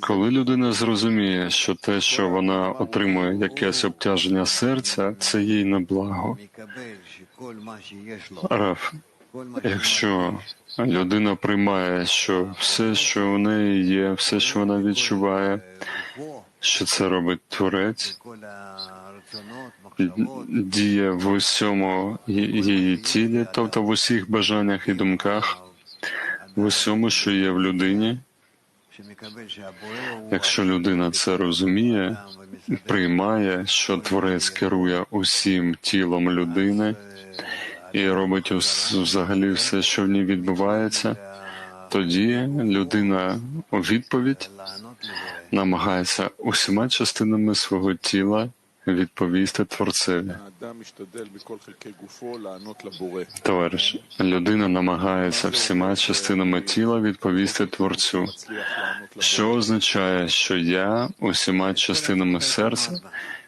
Коли людина зрозуміє, що те, що вона отримує якесь обтяження серця, це їй на благо. Раф, якщо людина приймає, що все, що у неї є, все, що вона відчуває, що це робить творець, діє в усьому її тілі, тобто в усіх бажаннях і думках, в усьому, що є в людині. Якщо людина це розуміє, приймає, що творець керує усім тілом людини і робить взагалі все, що в ній відбувається, тоді людина у відповідь намагається усіма частинами свого тіла відповісти творцеві. Товариш, людина намагається всіма частинами тіла відповісти творцю, що означає, що я усіма частинами серця,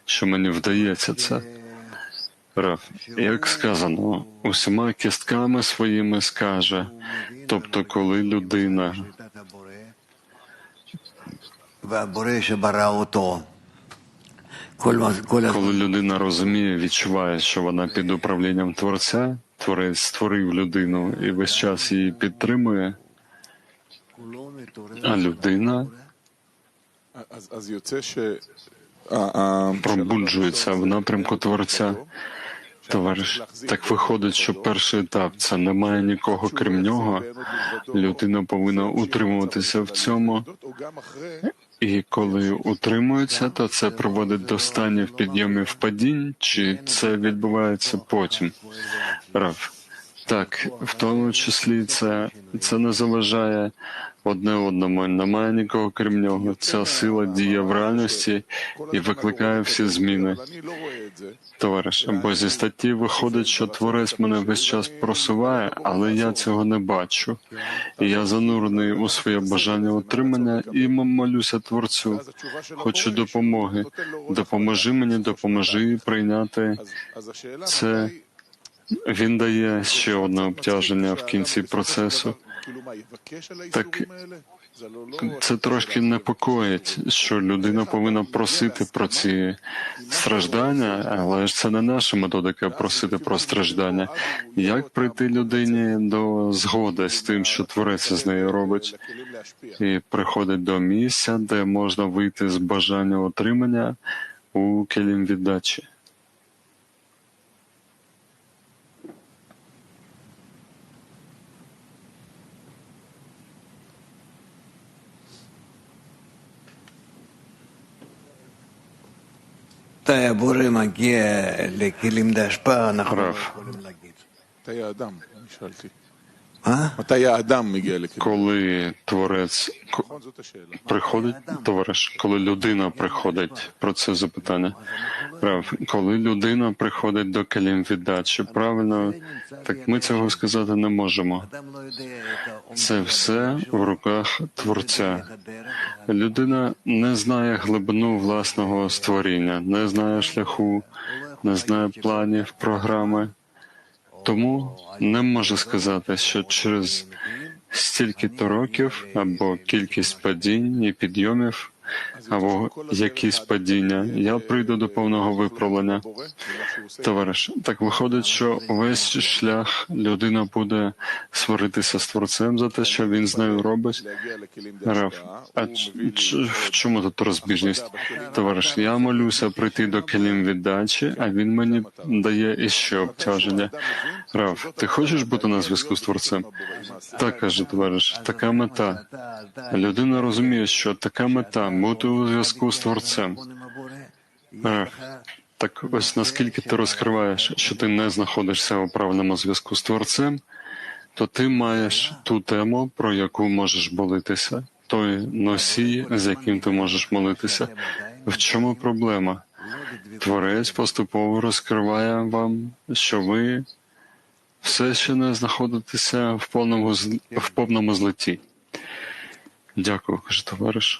що мені вдається це. Раф, як сказано, усіма кістками своїми скаже, тобто, коли людина. Коли людина розуміє, відчуває, що вона під управлінням творця, творець створив людину і весь час її підтримує, а людина пробуджується в напрямку творця. Товариш, так виходить, що перший етап це немає нікого крім нього. Людина повинна утримуватися в цьому і коли утримуються, то це приводить до станів підйомів падінь, чи це відбувається потім. Раф. Так, в тому числі це це не заважає одне одному. Немає нікого крім нього. Ця сила діє в реальності і викликає всі зміни. Товариш, бо зі статті виходить, що творець мене весь час просуває, але я цього не бачу. І Я занурений у своє бажання отримання і молюся творцю. Хочу допомоги. Допоможи мені, допоможи прийняти це. Він дає ще одне обтяження в кінці процесу. Так це трошки непокоїть, що людина повинна просити про ці страждання, але ж це не наша методика просити про страждання. Як прийти людині до згоди з тим, що твориться з нею робить, і приходить до місця, де можна вийти з бажання отримання у келім віддачі? רב. Коли творець приходить, товариш, коли людина приходить про це запитання, прав, коли людина приходить до келім віддачі, правильно так ми цього сказати не можемо. Це все в руках творця. Людина не знає глибину власного створіння, не знає шляху, не знає планів, програми. Тому не можу сказати, що через стільки-то років або кількість падінь і підйомів, або якісь падіння, я прийду до повного виправлення. Товариш, так виходить, що весь шлях людина буде сваритися з творцем за те, що він з нею робить. Раф, а в чому тут розбіжність? Товариш, я молюся прийти до келім віддачі, а він мені дає іще обтяження прав. Ти хочеш бути на зв'язку з творцем? Так, каже товариш, така мета. Людина розуміє, що така мета бути у зв'язку з творцем. Так ось наскільки ти розкриваєш, що ти не знаходишся у правильному зв'язку з творцем, то ти маєш ту тему, про яку можеш болитися, той носій, з яким ти можеш молитися. В чому проблема? Творець поступово розкриває вам, що ви все ще не знаходитися в повному в повному злеті. Дякую, каже товариш.